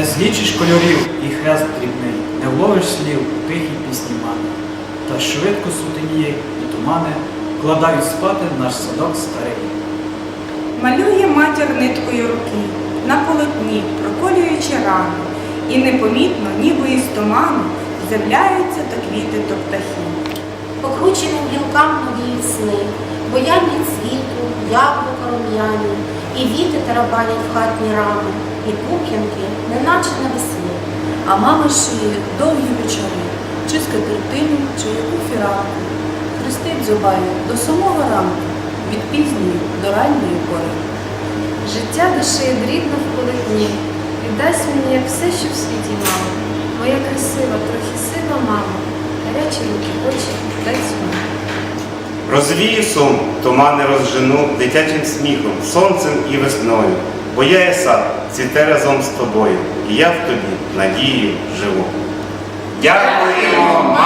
злічиш кольорів і хрест дрібний, не вловиш слів тихі пісні мами. Та швидко сутеніє і тумани вкладають спати наш садок старий. Малює матір ниткою руки на полотні, проколюючи рани, і непомітно, ніби із туману, з'являються то квіти, то птахи. Покрученим гілкам новіють сни, бояння цвіту, яблука рум'яні, і віти тарабанять в хатні рами, і пукінки, неначе на весні. А мама шиє довгі вечори, чи скатертину, чи яку фіранку. Хрестить зубами до самого ранку, від пізньої до ранньої пори. Життя душі дрібно в полотні, віддасть мені як все, що в світі мало. Моя красива, трохи сива мама, гарячі руки, очі, дай. Розвію сум, тумани розжену дитячим сміхом, сонцем і весною. Бо я є сад, цвіте разом з тобою, і я в тобі надією живу. Дякуємо!